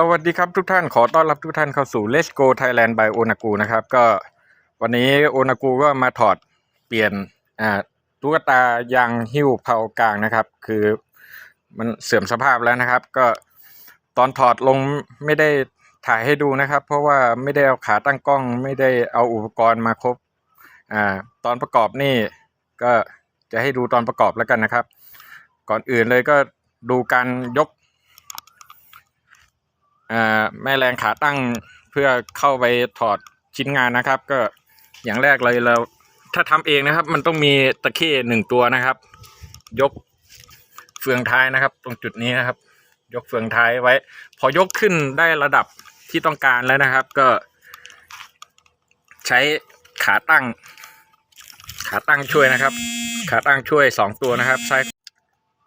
สวัสดีครับทุกท่านขอต้อนรับทุกท่านเข้าสู่ Let's Go Thailand by Onagu นะครับ ก็วันนี้ Onagu ก็มาถอดเปลี่ยนอ่าตุ๊กตายางหิ้วเผากลางนะครับ คือมันเสื่อมสภาพแล้วนะครับ ก็ตอนถอดลงไม่ได้ถ่ายให้ดูนะครับ เพราะว่าไม่ได้เอาขาตั้งกล้อง ไม่ได้เอาอุปกรณ์มาครบอ่าตอนประกอบนี่ก็จะให้ดูตอนประกอบแล้วกันนะครับ ก่อนอื่นเลยก็ดูการยก แม่แรงขาตั้งเพื่อเข้าไปถอดชิ้นงานนะครับ ก็อย่างแรกเลยเราถ้าทำเองนะครับ มันต้องมีตะเข้หนึ่งตัวนะครับ ยกเฟืองท้ายนะครับ ตรงจุดนี้นะครับ ยกเฟืองท้ายไว้ พอยกขึ้นได้ระดับที่ต้องการแล้วนะครับ ก็ ใช้ขาตั้ง ขาตั้งช่วยนะครับ ขาตั้งช่วยสองตัวนะครับใช้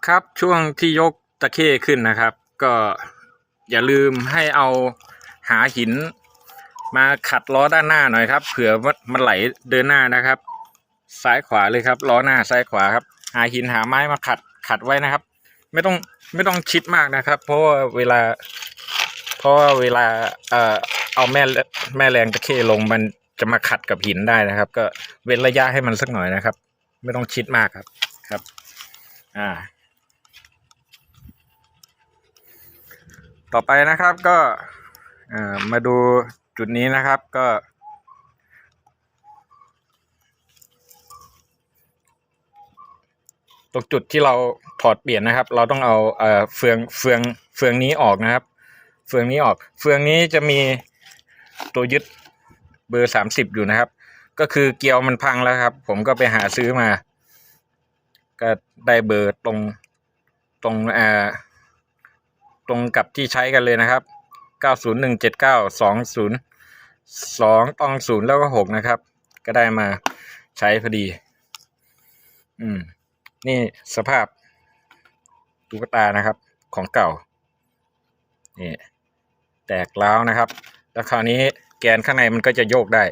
ครับช่วงที่ยกตะเข้ขึ้นนะครับ ก็ อย่าลืมให้เอาหาหิน มาขัดล้อด้านหน้าหน่อยครับเผื่อว่ามันไหลเดินหน้านะครับ ซ้ายขวาเลยครับล้อหน้าซ้ายขวาครับ หาหินหาไม้มาขัดขัดไว้นะครับ ไม่ต้องไม่ต้องชิดมากนะครับ เพราะว่าเวลา เพราะว่าเวลาเอ่อเอาแม่แม่แรงตะเข้ลงมันจะมาขัดกับหินได้นะครับ ก็เว้นระยะให้มันสักหน่อยนะครับ ไม่ต้องชิดมากครับครับ อ่า ต่อไปนะครับก็มาดูจุดนี้นะครับก็ ตรงจุดที่เราถอดเปลี่ยนนะครับ เราต้องเอาเอ่อเฟืองเฟืองเฟืองนี้ออกนะครับ เฟืองนี้ออก เฟืองนี้จะมีตัวยึดเบอร์สามสิบอยู่นะครับ ก็คือเกลียวมันพังแล้วครับ ผมก็ไปหาซื้อมา ก็ได้เบอร์ตรงตรงเอ่อ ตรงกับที่ใช้กันเลยนะครับ 9017920 2ตอง0แล้วก็6นะครับ ก็ได้มาใช้พอดี อืม นี่สภาพตุ๊กตานะครับ ของเก่า นี่ แตกร้าวนะครับ แล้วคราวนี้แกนข้างในมันก็จะโยกได้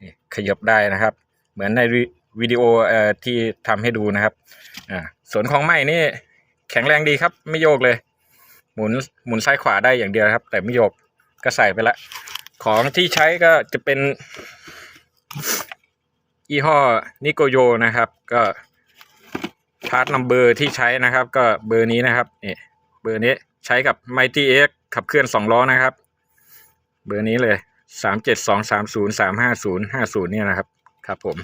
นี่ขยับได้นะครับ เหมือนในวิวดีโอเอ่อที่ทำให้ดูนะครับ อ่าส่วนของใหม่นี่ แข็งแรงดีครับ ไม่โยกเลย หมุนหมุนซ้ายขวาได้อย่างเดียวครับ แต่ไม่โยกก็ใส่ไปละ ของที่ใช้ก็จะเป็นยี่ห้อนิโกโยนะครับ ก็พาร์ทนัมเบอร์ที่ใช้นะครับ ก็เบอร์นี้นะครับนี่เบอร์นี้ใช้กับ Mighty X ขับเคลื่อนสองล้อนะครับ เบอร์นี้เลยสามเจ็ดสองสามศูนย์สามห้าศูนย์ห้าศูนย์เนี่ยนะครับ ครับผม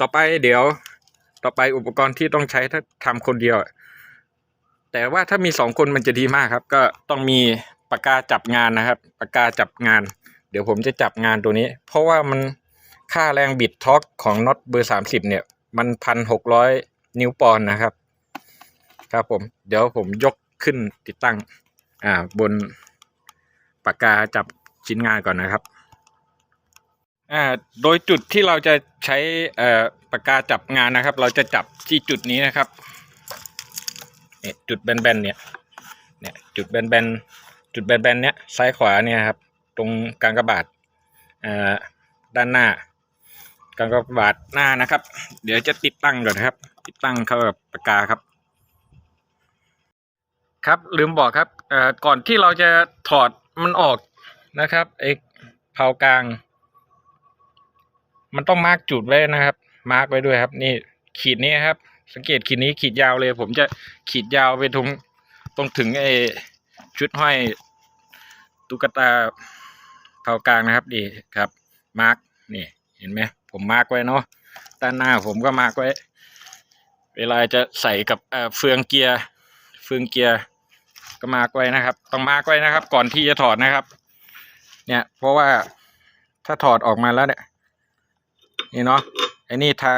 ต่อไปเดี๋ยว ต่อไปอุปกรณ์ที่ต้องใช้ถ้าทำคนเดียว แต่ว่าถ้ามีสองคนมันจะดีมากครับ ก็ต้องมีปากกาจับงานนะครับปากกาจับงาน เดี๋ยวผมจะจับงานตัวนี้ เพราะว่ามันค่าแรงบิดทอกของน็อตเบอร์สามสิบเนี่ย มันพันหกร้อยนิ้วปอนด์นะครับ ครับผม เดี๋ยวผมยกขึ้นติดตั้ง อ่าบนปากกาจับชิ้นงานก่อนนะครับ อ่าโดยจุดที่เราจะใช้เอ่อปากกาจับงานนะครับ เราจะจับที่จุดนี้นะครับเนี่ยจุดแบนๆเนี่ยเนี่ยจุดแบนๆจุดแบนๆเนี่ยซ้ายขวาเนี่ยครับ ตรงกลางกระบาดอ่อด้านหน้ากลางกระบาดหน้านะครับ เดี๋ยวจะติดตั้งก่อนะครับ ติดตั้งเข้ากับปากกาครับ ครับลืมบอกครับเอ่อก่อนที่เราจะถอดมันออกนะครับไอ้เผากลาง มันต้องมาร์กจุดไว้นะครับ มาร์กไว้ด้วยครับ นี่ขีดนี้ครับ สังเกตขีดนี้ขีดยาวเลย ผมจะขีดยาวไปตรงตรงถึงไอ้ชุดห้อยตุ๊กตาเผากลางนะครับดีครับ มาร์กนี่เห็นไหมผมมาร์กไว้เนาะด้านหน้าผมก็มาร์กไว้ เวลาจะใส่กับเอ่อเฟืองเกียร์เฟืองเกียร์ก็มาร์กไว้นะครับ ต้องมาร์กไว้นะครับ ก่อนที่จะถอดนะครับ เนี่ย เพราะว่าถ้าถอดออกมาแล้วเนี่ย นี่เนาะไอ้นี่ทา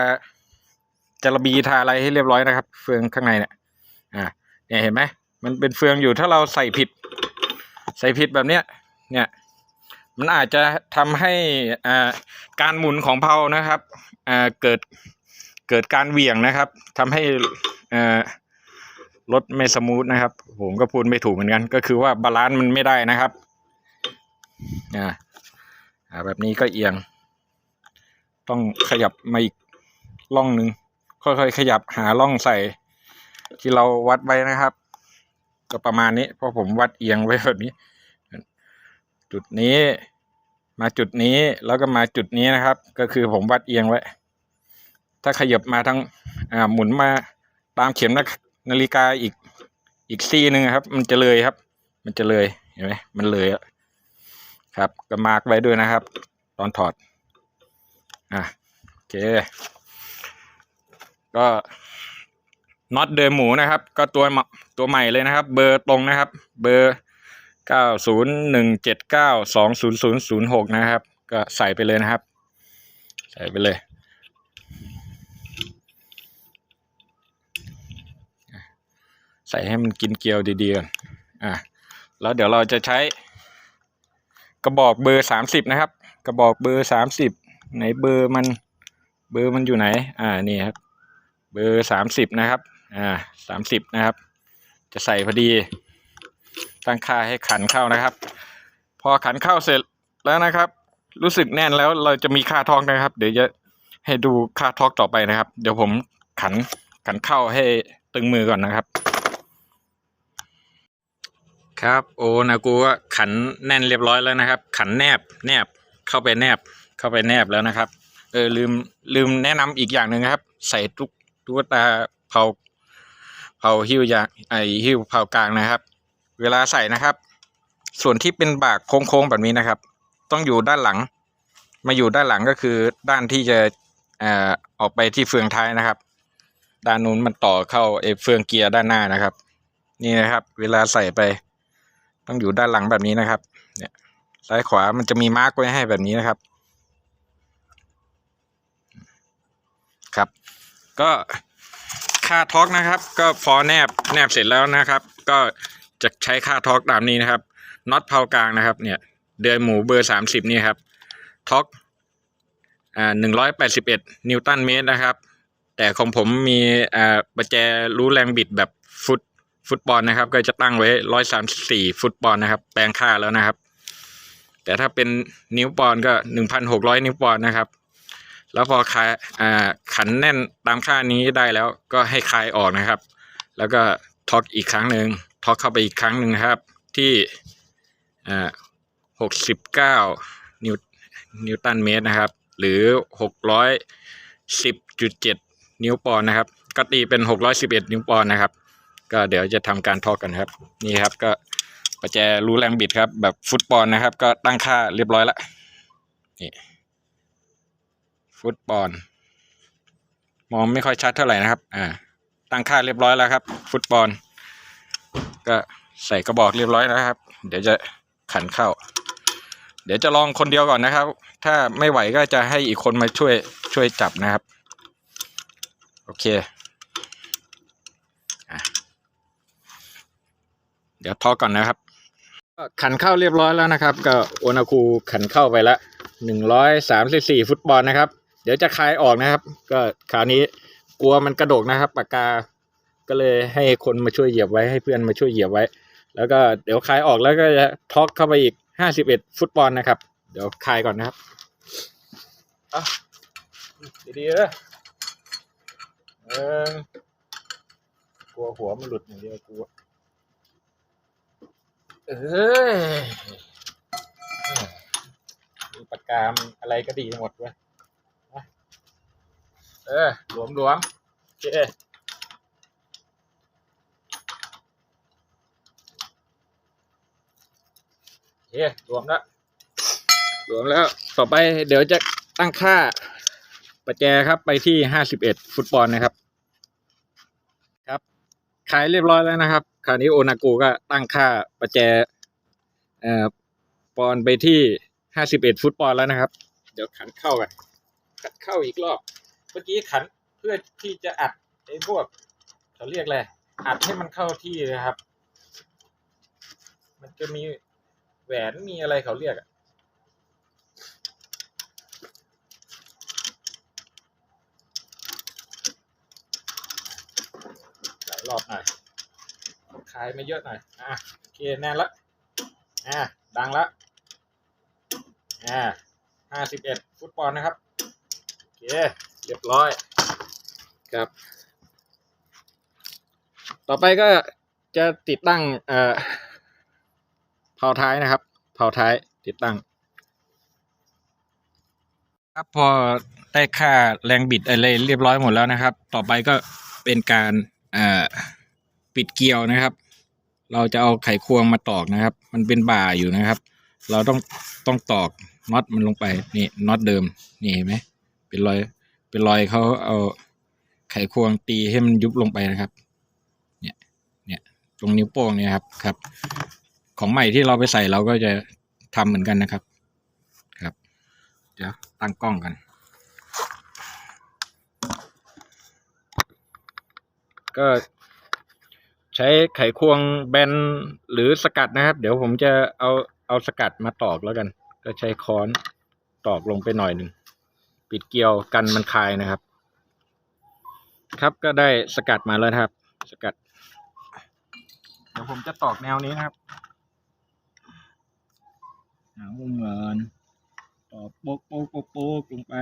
จระบีทาอะไรให้เรียบร้อยนะครับ เฟืองข้างในเนี่ยอ่าเนี่ยเห็นไหมมันเป็นเฟืองอยู่ถ้าเราใส่ผิด ใส่ผิดแบบเนี้ยเนี่ยมันอาจจะทำให้อ่าการหมุนของเพลานะครับอ่าเกิดเกิดการเหวี่ยงนะครับทำให้อ่ารถไม่สมูทนะครับ ผมก็พูดไม่ถูกเหมือนกัน ก็คือว่าบาลานซ์มันไม่ได้นะครับอ่าอ่าแบบนี้ก็เอียง ต้องขยับมาอีกร่องหนึ่งค่อยๆขยับหาร่องใส่ ที่เราวัดไว้นะครับ ก็ประมาณนี้เพราะผมวัดเอียงไว้แบบนี้ จุดนี้มาจุดนี้แล้วก็มาจุดนี้นะครับ ก็คือผมวัดเอียงไว้ ถ้าขยับมาทางอ่าหมุนมาตามเข็มนาฬิกาอีกอีกซีหนึ่งครับ มันจะเลยครับ มันจะเลยเห็นไหมมันเลยครับ ก็มาร์กไว้ด้วยนะครับ ตอนถอด อะโอเค ก็น็อตเดิมหมูนะครับ ก็ตัวตัวใหม่เลยนะครับ เบอร์ตรงนะครับ เบอร์เก้าศูนย์หนึ่งเจ็ดเก้าสองศูนย์ศูนย์ศูนย์หกนะครับ ก็ใส่ไปเลยนะครับ ใส่ไปเลยใส่ให้มันกินเกลียวดีๆก่อนอะแล้วเดี๋ยวเราจะใช้กระบอกเบอร์สามสิบนะครับ กระบอกเบอร์สามสิบ ไหนเบอร์มันเบอร์มันอยู่ไหน อ่านี่ครับ เบอร์สามสิบนะครับ อ่าสามสิบนะครับ จะใส่พอดี ตั้งค่าให้ขันเข้านะครับ พอขันเข้าเสร็จแล้วนะครับ รู้สึกแน่นแล้วเราจะมีค่าทอกนะครับ เดี๋ยวจะให้ดูค่าทอกต่อไปนะครับ เดี๋ยวผมขันขันเข้าให้ตึงมือก่อนนะครับ ครับโอ้นากูก็ขันแน่นเรียบร้อยแล้วนะครับ ขันแนบแนบเข้าไปแนบ เข้าไปแนบแล้วนะครับ เออลืมลืมแนะนำอีกอย่างหนึ่งครับ ใส่ตุ๊กตุ๊กตาเผาเผาหิ้วยางไอหิ้วเผากลางนะครับ เวลาใส่นะครับ ส่วนที่เป็นบากโค้งๆแบบนี้นะครับ ต้องอยู่ด้านหลัง มาอยู่ด้านหลังก็คือด้านที่จะเอ่อออกไปที่เฟืองท้ายนะครับ ด้านนู้นมันต่อเข้าไอเฟืองเกียร์ด้านหน้านะครับ นี่นะครับ เวลาใส่ไป ต้องอยู่ด้านหลังแบบนี้นะครับ เนี่ยซ้ายขวามันจะมีมาร์กไว้ให้แบบนี้นะครับ ก็ค่าท็อกนะครับ ก็พอแนบแนบเสร็จแล้วนะครับ ก็จะใช้ค่าท็อกตามนี้นะครับน็อตเผากลางนะครับ เนี่ย เดือยหมูเบอร์สามสิบนี่ครับท็อกอ่าหนึ่งร้อยแปดสิบเอ็ดนิวตันเมตรนะครับ แต่ของผมมีอ่าประแจรู้แรงบิดแบบฟุตฟุตบอลนะครับ ก็จะตั้งไว้ร้อยสามสี่ฟุตบอลนะครับ แปลงค่าแล้วนะครับ แต่ถ้าเป็นนิ้วปอนก็หนึ่งพันหกร้อยนิ้วปอนนะครับ แล้วพอคลายอ่าขันแน่นตามค่านี้ได้แล้วก็ให้คลายออกนะครับ แล้วก็ทอกอีกครั้งหนึ่งทอกเข้าไปอีกครั้งหนึ่งครับ ที่อ่าหกสิบเก้านิวนิวตันเมตรนะครับ หรือหกร้อยสิบจุดเจ็ดนิ้วปอนนะครับ ก็ตีเป็นหกร้อยสิบเอ็ดนิ้วปอนนะครับ ก็เดี๋ยวจะทำการทอกกันครับ นี่ครับก็ประแจรู้แรงบิดครับ แบบฟุตบอลนะครับ ก็ตั้งค่าเรียบร้อยแล้วนี่ ฟุตบอล มองไม่ค่อยชัดเท่าไหร่นะครับ อ่า ตั้งค่าเรียบร้อยแล้วครับ ฟุตบอล ก็ใส่กระบอกเรียบร้อยแล้วครับ เดี๋ยวจะขันเข้า เดี๋ยวจะลองคนเดียวก่อนนะครับ ถ้าไม่ไหวก็จะให้อีกคนมาช่วยช่วยจับนะครับ โอเคอะเดี๋ยวทอก่อนนะครับ ขันเข้าเรียบร้อยแล้วนะครับ ก็โอนาคูขันเข้าไปละหนึ่งร้อยสามสิบสี่ฟุตบอลนะครับ เดี๋ยวจะคลายออกนะครับ ก็คราวนี้กลัวมันกระโดกนะครับปากกา ก็เลยให้คนมาช่วยเหยียบไว้ให้เพื่อนมาช่วยเหยียบไว้ แล้วก็เดี๋ยวคลายออกแล้วก็จะท็อกเข้าไปอีกห้าสิบเอ็ดฟุตบอลนะครับ เดี๋ยวคลายก่อนนะครับอะดีๆเลยเออกลัวหัวมันหลุดอย่างเดียวกลัวเอ้ยมีปากกามอะไรก็ดีหมดเว้ย เออหลวมหลวมๆโอเคโอเครวมแล้วรวมแล้ว ต่อไปเดี๋ยวจะตั้งค่าประแจครับไปที่ห้าสิบเอ็ดฟุตบอลนะครับ ครับ ขายเรียบร้อยแล้วนะครับ คราวนี้โอนากูก็ตั้งค่าประแจเอ่อปอนไปที่ห้าสิบเอ็ดฟุตบอลแล้วนะครับ เดี๋ยวขันเข้ากันขันเข้าอีกรอบ เมื่อกี้ขันเพื่อที่จะอัดไอ้พวกเขาเรียกอะไรอัดให้มันเข้าที่นะครับ มันจะมีแหวนมีอะไรเขาเรียกอะรอบหน่อยคลายไม่เยอะหน่อย อะโอเคแน่นละ อะดังละ อ่าห้าสิบเอ็ดฟุตบอลนะครับ โอเค เรียบร้อยครับ ต่อไปก็จะติดตั้งเอ่อเผาท้ายนะครับ เผาท้ายติดตั้ง ครับพอได้ค่าแรงบิดอะไรเรียบร้อยหมดแล้วนะครับ ต่อไปก็เป็นการเอ่อปิดเกลียวนะครับ เราจะเอาไขควงมาตอกนะครับ มันเป็นบ่าอยู่นะครับ เราต้องต้องตอกน็อตมันลงไปนี่น็อตเดิมนี่เห็นไหมเป็นรอย เป็นรอยเขาเอาไขควงตีให้มันยุบลงไปนะครับ เนี่ยเนี่ยตรงนิ้วโป้งเนี่ยครับครับ ของใหม่ที่เราไปใส่เราก็จะทำเหมือนกันนะครับ ครับ เดี๋ยวตั้งกล้องกันก็ใช้ไขควงแบนหรือสกัดนะครับ เดี๋ยวผมจะเอาเอาสกัดมาตอกแล้วกัน ก็ใช้ค้อนตอกลงไปหน่อยหนึ่ง ปิดเกลียวกันมันคายนะครับ ครับก็ได้สกัดมาแล้วครับ สกัด เดี๋ยวผมจะตอกแนวนี้นะครับหามุมเงินตอกโป๊กโป๊กโป๊กโป๊กลงไป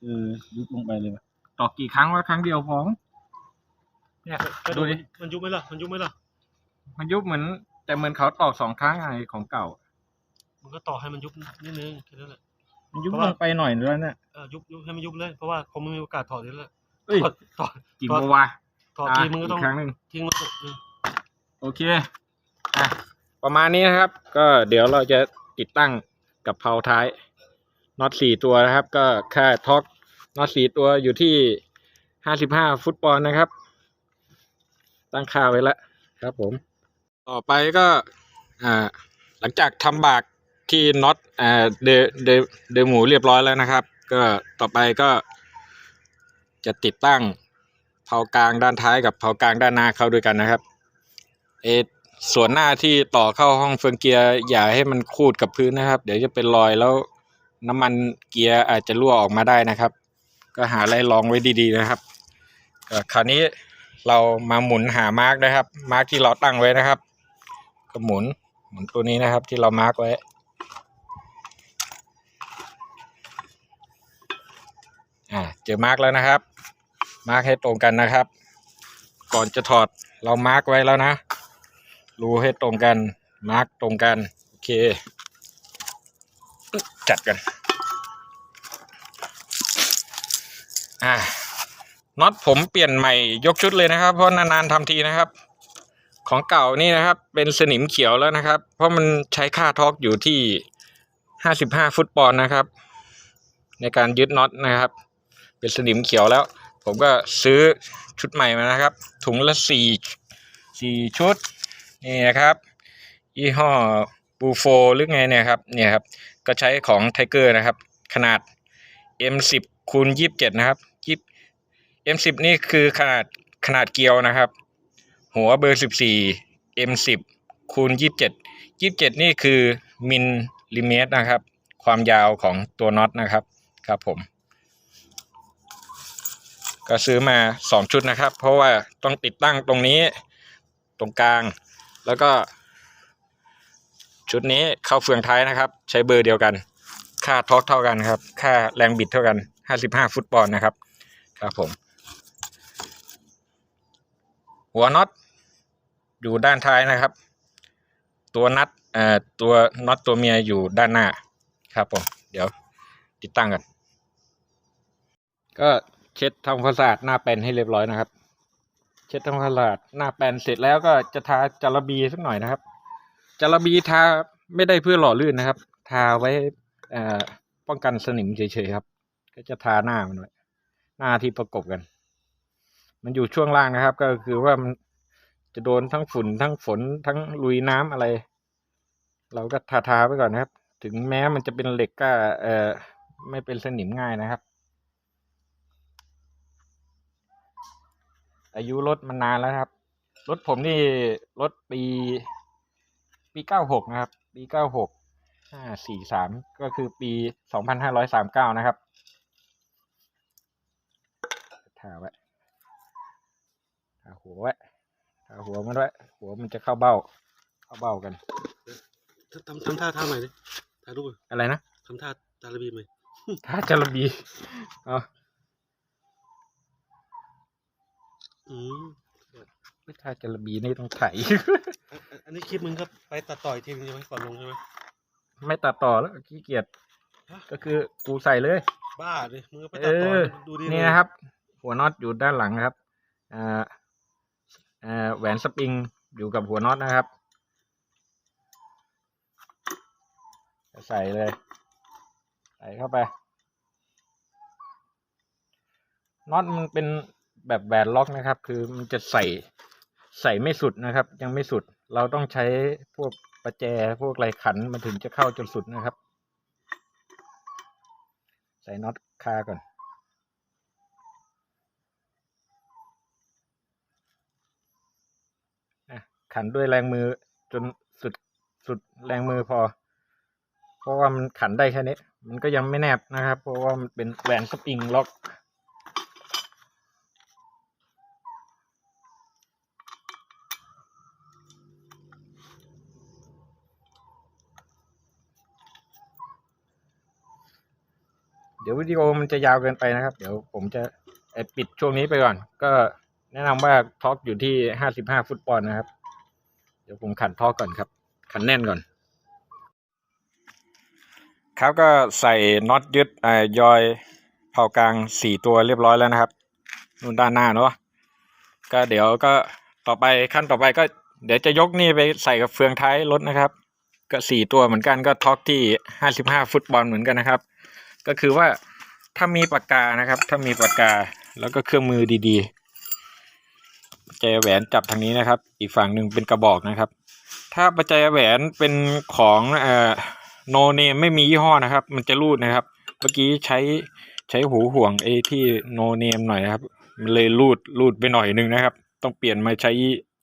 เออยุบลงไปเลยว่ะตอกกี่ครั้งวะครั้งเดียวพอง เนี่ยก็ดูดูดิ มันยุบไหมล่ะ มันยุบไหมล่ะ มันยุบเหมือน แต่เหมือนเขาตอกสองครั้งไงของเก่า มันก็ต่อให้มันยุบนิดนึงแค่นั้นแหละ มันยุบเพราะลว่า งไปหน่อยแล้วเนี่ยเออยุบยุบให้มันยุบเลย เพราะว่าคงไม่มีโอกาสถอดนี่แหละเอ้ยถอดถอด กี่ถอดโมงวะถอดอะทีมึงก็ต้องกครั้งหนึ่ง ทิ้งมันตกนึงโอเค อะ ประมาณนี้นะครับ ก็เดี๋ยวเราจะติดตั้งกับเพลาท้ายน็อตสี่ตัวนะครับ ก็ค่าท็อกน็อตสี่ตัวอยู่ที่ห้าสิบห้าฟุตบอลนะครับ ตั้งค่าไว้แล้วครับผม ต่อไปก็อ่าหลังจากทำบากที่น็อตอ่าเดเดเดหมูเรียบร้อยแล้วนะครับ ก็ต่อไปก็จะติดตั้งเพลากลางด้านท้ายกับเพลากลางด้านหน้าเข้าด้วยกันนะครับเอส่วนหน้าที่ต่อเข้าห้องเฟืองเกียร์อย่าให้มันคูดกับพื้นนะครับ เดี๋ยวจะเป็นรอยแล้วน้ำมันเกียร์อาจจะรั่วออกมาได้นะครับ ก็หาอะไรรองไว้ดีๆนะครับคราวนี้ เรามาหมุนหามาร์กนะครับ มาร์กที่เราตั้งไว้นะครับ ก็หมุนหมุนตัวนี้นะครับที่เรามาร์กไว้ อ่าเจอมาร์กแล้วนะครับ มาร์กให้ตรงกันนะครับ ก่อนจะถอดเรามาร์กไว้แล้วนะ รูให้ตรงกัน มาร์กตรงกัน โอเค จัดกัน อ่า น็อตผมเปลี่ยนใหม่ยกชุดเลยนะครับ เพราะนานๆทำทีนะครับ ของเก่านี่นะครับ เป็นสนิมเขียวแล้วนะครับ เพราะมันใช้ค่าทอกอยู่ที่ห้าสิบห้าฟุตปอนด์นะครับ ในการยึดน็อตนะครับ เป็นสนิมเขียวแล้ว ผมก็ซื้อชุดใหม่มานะครับ ถุงละสี่สี่ชุดนี่นะครับยี่ห้อบูโฟหรือไงเนี่ยครับเนี่ยครับก็ใช้ของไทเกอร์นะครับ ขนาด M10 คูณ27 นะครับ M10 นี่คือขนาดขนาดเกลียวนะครับ หัวเบอร์ 14 M10 คูณ 27 27 นี่คือมิลลิเมตรนะครับ ความยาวของตัวน็อตนะครับครับผม ก็ซื้อมา 2 ชุดนะครับ เพราะว่าต้องติดตั้งตรงนี้ตรงกลาง แล้วก็ชุดนี้เข้าเฟืองท้ายนะครับ ใช้เบอร์เดียวกัน ค่าทอร์กเท่ากันครับ ค่าแรงบิดเท่ากัน 55 ฟุตบอลนะครับ ครับผม หัวน็อตอยู่ด้านท้ายนะครับ ตัวนัดเอ่อตัวน็อตตัวเมียอยู่ด้านหน้าครับผมเดี๋ยวติดตั้งกัน ก็เช็ดทำความสะอาดหน้าแปลนให้เรียบร้อยนะครับ เช็ดทำความสะอาดหน้าแปลนเสร็จแล้วก็จะทาจาระบีสักหน่อยนะครับจาระบีทาไม่ได้เพื่อหล่อลื่นนะครับ ทาไว้เอ่อป้องกันสนิมเฉยๆครับ ก็จะทาหน้ามันไว้หน้าที่ประกบกัน มันอยู่ช่วงล่างนะครับ ก็คือว่ามันจะโดนทั้งฝุ่นทั้งฝนทั้งลุยน้ำอะไร เราก็ทาทาไปก่อนนะครับ ถึงแม้มันจะเป็นเหล็กก็เอ่อไม่เป็นสนิมง่ายนะครับ อายุรถมันนานแล้วครับ รถผมนี่รถปี ปีเก้าหกนะครับ ปีเก้าหกห้าสี่สามก็คือปีสองพันห้าร้อยสามเก้านะครับทาไว้ ทาหัวไว้ทาหัวมันไว้ หัวมันจะเข้าเบ้า เข้าเบ้ากันทำทำท่าท่าใหม่ดิถ่ายรูปอะไรนะทำท่าตาลบีใหม่ท่าจระบีอ๋ออืมท่าจระบีนี่ต้องไถอันอันอันนี้คลิปมึงก็ไปตัดต่อยทีนึงใช่ไหมก่อนลงใช่ไหมไม่ตัดต่อแล้วขี้เกียจฮะก็คือกูใส่เลย บ้าดิมึงก็ไปเอตัดต่ออดูดินี่นะครับ หัวน็อตอยู่ด้านหลังนะครับอ่าอ่า แหวนสปริงอยู่กับหัวน็อตนะครับ ใส่เลย ใส่เข้าไป น็อตมันเป็นแบบแบนล็อกนะครับ คือมันจะใส่ใส่ไม่สุดนะครับ ยังไม่สุด เราต้องใช้พวกประแจพวกไรขันมันถึงจะเข้าจนสุดนะครับ ใส่น็อตคาก่อน อะ ขันด้วยแรงมือจนสุดสุดแรงมือพอ เพราะว่ามันขันได้แค่นี้ มันก็ยังไม่แนบนะครับ เพราะว่ามันเป็นแหวนสปริงล็อกเดี๋ยววิดีโอมันจะยาวเกินไปนะครับ เดี๋ยวผมจะปิดช่วงนี้ไปก่อน ก็แนะนำว่าท็อร์กอยู่ที่ห้าสิบห้าฟุตปอนด์นะครับ เดี๋ยวผมขันท่อก่อนครับ ขันแน่นก่อน ครับก็ใส่น็อตยึดไอยอยเผากลางสี่ตัวเรียบร้อยแล้วนะครับนู่นด้านหน้าเนาะก็เดี๋ยวก็ต่อไปขั้นต่อไปก็เดี๋ยวจะยกนี่ไปใส่กับเฟืองท้ายรถนะครับ ก็สี่ตัวเหมือนกันก็ท็อกที่ห้าสิบห้าฟุตบอลเหมือนกันนะครับ ก็คือว่าถ้ามีปากกานะครับ ถ้ามีปากกาแล้วก็เครื่องมือดีๆ แจแหวนจับทางนี้นะครับ อีกฝั่งหนึ่งเป็นกระบอกนะครับ ถ้าปัจจัยแหวนเป็นของเอ่อโนเนมไม่มียี่ห้อนะครับ มันจะรูดนะครับ เมื่อกี้ใช้ใช้หูห่วงไอ้ที่โนเนมหน่อยนะครับมันเลยรูดรูดไปหน่อยนึงนะครับ ต้องเปลี่ยนมาใช้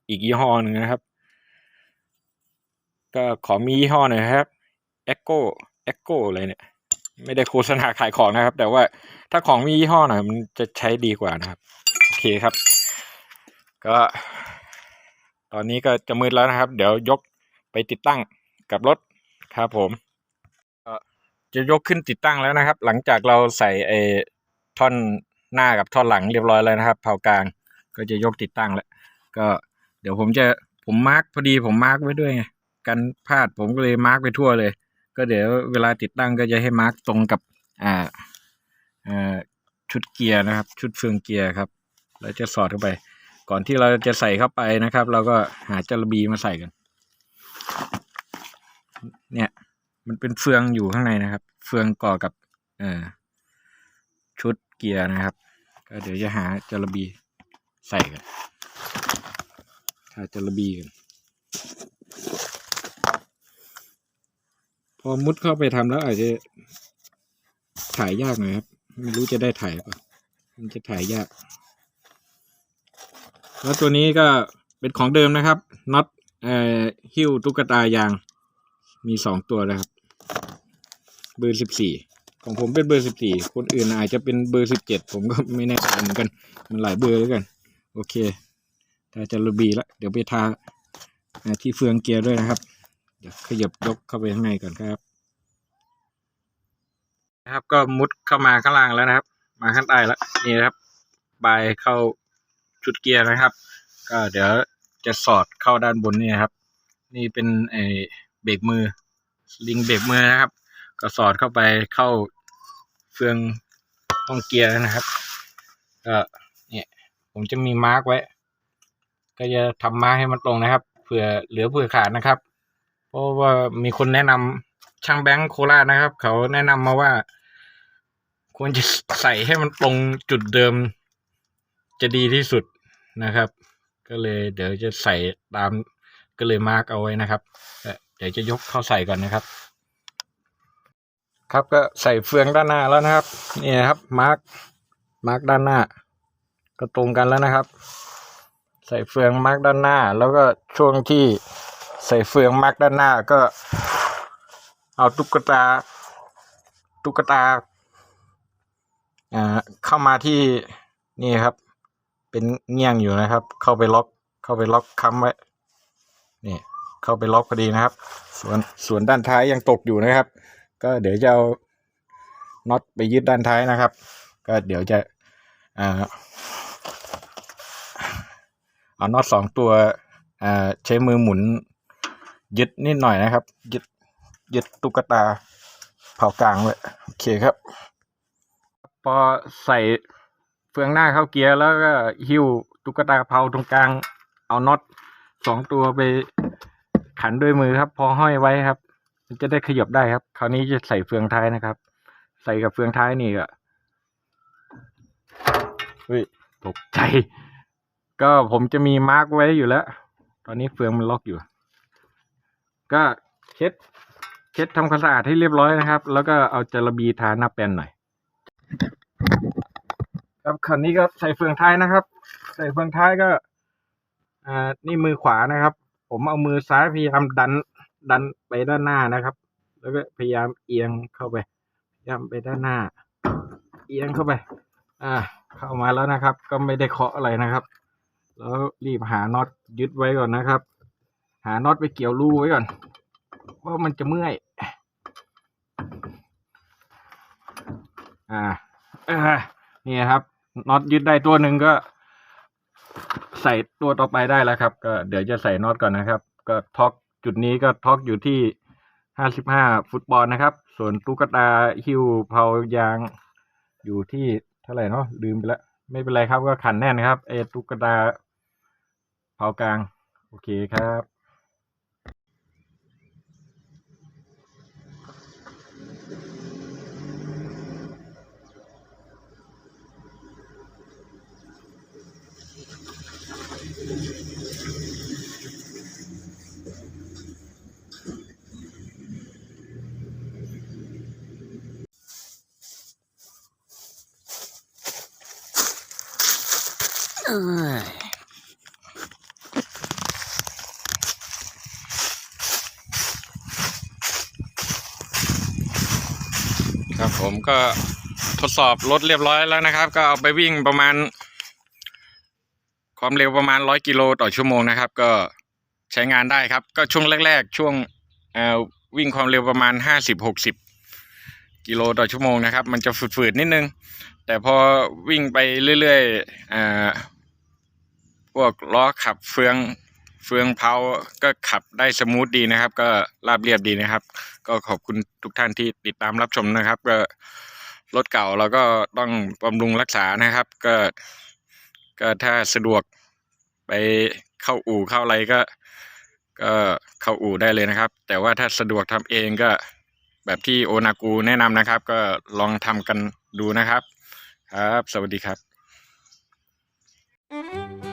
อีกยี่ห้อหนึ่งนะครับ ก็ขอมียี่ห้อหน่อยนะครับ Echo Echo อะไรเนี่ย ไม่ได้โฆษณาขายของนะครับ แต่ว่าถ้าของมียี่ห้อหน่อยมันจะใช้ดีกว่านะครับ โอเคครับ ก็ตอนนี้ก็จะมืดแล้วนะครับ เดี๋ยวยกไปติดตั้งกับรถครับผมก็จะยกขึ้นติดตั้งแล้วนะครับ หลังจากเราใส่ไอ้ท่อนหน้ากับท่อนหลังเรียบร้อยแล้วนะครับเผากลางก็จะยกติดตั้งแล้ว ก็เดี๋ยวผมจะผมมาร์กพอดีผมมาร์กไว้ด้วยไงกันพลาดผมก็เลยมาร์กไปทั่วเลย ก็เดี๋ยวเวลาติดตั้งก็จะให้มาร์กตรงกับอ่าอ่าชุดเกียร์นะครับ ชุดเฟืองเกียร์ครับ แล้วจะสอดเข้าไป ก่อนที่เราจะใส่เข้าไปนะครับ เราก็หาจระบีมาใส่กัน เนี่ย มันเป็นเฟืองอยู่ข้างในนะครับ เฟืองก่อกับเอ่อชุดเกียร์นะครับ ก็เดี๋ยวจะหาจระบีใส่กันหาจระบีกันพอมุดเข้าไปทำแล้วอาจจะถ่ายยากหน่อยครับ ไม่รู้จะได้ถ่ายเปล่ามันจะถ่ายยาก แล้วตัวนี้ก็เป็นของเดิมนะครับน็อตเอ่อหิ้วตุ๊กตายาง มีสองตัวนะครับ เบอร์สิบสี่ของผมเป็นเบอร์สิบสี่คนอื่นอาจจะเป็นเบอร์สิบเจ็ดผมก็ไม่แน่ใจเหมือนกัน มันหลายเบอร์แล้วกัน โอเคถ้าจะระบีแล้วเดี๋ยวไปทาอ่าที่เฟืองเกียร์ด้วยนะครับ เดี๋ยวขยับยกเข้าไปข้างในก่อนครับนะครับก็มุดเข้ามาข้างล่างแล้วนะครับ มาข้างใต้แล้วนี่นะครับบายเข้า ชุดเกียร์นะครับ ก็เดี๋ยวจะสอดเข้าด้านบนนี่นะครับ นี่เป็นไอเบรกมือลิงเบรกมือนะครับ ก็สอดเข้าไปเข้าเฟืองห้องเกียร์นะครับก็เนี่ยผมจะมีมาร์กไว้ ก็จะทำมาร์กให้มันตรงนะครับเผื่อเหลือเผื่อขาดนะครับ เพราะว่ามีคนแนะนำช่างแบงค์โคราชนะครับ เขาแนะนำมาว่า ควรจะใส่ให้มันตรงจุดเดิม จะดีที่สุด นะครับ ก็เลยเดี๋ยวจะใส่ตามก็เลยมาร์กเอาไว้นะครับเดี๋ยวจะยกเข้าใส่ก่อนนะครับ ครับก็ใส่เฟืองด้านหน้าแล้วนะครับนี่นะครับมาร์กมาร์กด้านหน้า ก็ตรงกันแล้วนะครับ ใส่เฟืองมาร์กด้านหน้า แล้วก็ช่วงที่ใส่เฟืองมาร์กด้านหน้าก็ เอาตุ๊กตาตุ๊กตาอ่าเข้ามาที่นี่ครับ เป็นเงี้ยงอยู่นะครับ เข้าไปล็อก เข้าไปล็อกค้ำไว้ นี่ เข้าไปล็อกพอดีนะครับ ส่วนส่วนด้านท้ายยังตกอยู่นะครับ ก็เดี๋ยวจะเอาน็อตไปยึดด้านท้ายนะครับ ก็เดี๋ยวจะเอาน็อตสองตัวใช้มือหมุน ยึดนิดหน่อยนะครับ ยึดยึดตุ๊กตาเผากลางไว้โอเคครับ พอใส่ เฟืองหน้าเข้าเกียร์แล้วก็หิ้วตุ๊กตาเผาตรงกลาง เอาน็อตสองตัวไปขันด้วยมือครับ พอห้อยไว้ครับ มันจะได้ขยับได้ครับ คราวนี้จะใส่เฟืองท้ายนะครับ ใส่กับเฟืองท้ายนี่ก็เฮ้ยตกใจ ก็ผมจะมีมาร์กไว้อยู่แล้ว ตอนนี้เฟืองมันล็อกอยู่ ก็เช็ด เช็ดทำความสะอาดให้เรียบร้อยนะครับ แล้วก็เอาจาระบีทาหน้าแปนหน่อย ครับคันนี้ก็ใส่เฟืองท้ายนะครับ ใส่เฟืองท้ายก็ อ่า นี่มือขวานะครับ ผมเอามือซ้ายพยายามดัน ดันไปด้านหน้านะครับ แล้วก็พยายามเอียงเข้าไป พยายามไปด้านหน้า เอียงเข้าไป อ่า เข้ามาแล้วนะครับ ก็ไม่ได้เคาะอะไรนะครับ แล้วรีบหาน็อตยึดไว้ก่อนนะครับ หาน็อตไปเกี่ยวรูไว้ก่อน เพราะมันจะเมื่อย อ่า อ่านี่ครับ น็อตยึดได้ตัวหนึ่งก็ ใส่ตัวต่อไปได้แล้วครับ ก็เดี๋ยวจะใส่น็อตก่อนนะครับ ก็ท็อกจุดนี้ก็ท็อกอยู่ที่ห้าสิบห้าฟุตบอลนะครับ ส่วนตุ๊กตาฮิวเผายางอยู่ที่เท่าไหร่เนาะลืมไปแล้วไม่เป็นไรครับก็ขันแน่นครับไอ้ตุ๊กตาเผากลาง โอเคครับ ครับผมก็ทดสอบรถเรียบร้อยแล้วนะครับ ก็เอาไปวิ่งประมาณ ความเร็วประมาณร้อยกิโลต่อชั่วโมงนะครับ ก็ใช้งานได้ครับ ก็ช่วงแรก ๆ ช่วงวิ่งความเร็วประมาณห้าสิบหกสิบกิโลต่อชั่วโมงนะครับ มันจะฝืดๆนิดนึง แต่พอวิ่งไปเรื่อยๆอ่า พวกล้อขับเฟืองเฟืองเผาก็ขับได้สมูทดีนะครับ ก็ราบเรียบดีนะครับ ก็ขอบคุณทุกท่านที่ติดตามรับชมนะครับ ก็รถเก่าเราก็ต้องบำรุงรักษานะครับ ก็ก็ถ้าสะดวกไปเข้าอู่เข้าอะไรก็ ก็เข้าอู่ได้เลยนะครับ แต่ว่าถ้าสะดวกทำเองก็แบบที่โอนากูแนะนำนะครับ ก็ลองทำกันดูนะครับ ครับ สวัสดีครับ Mm-hmm.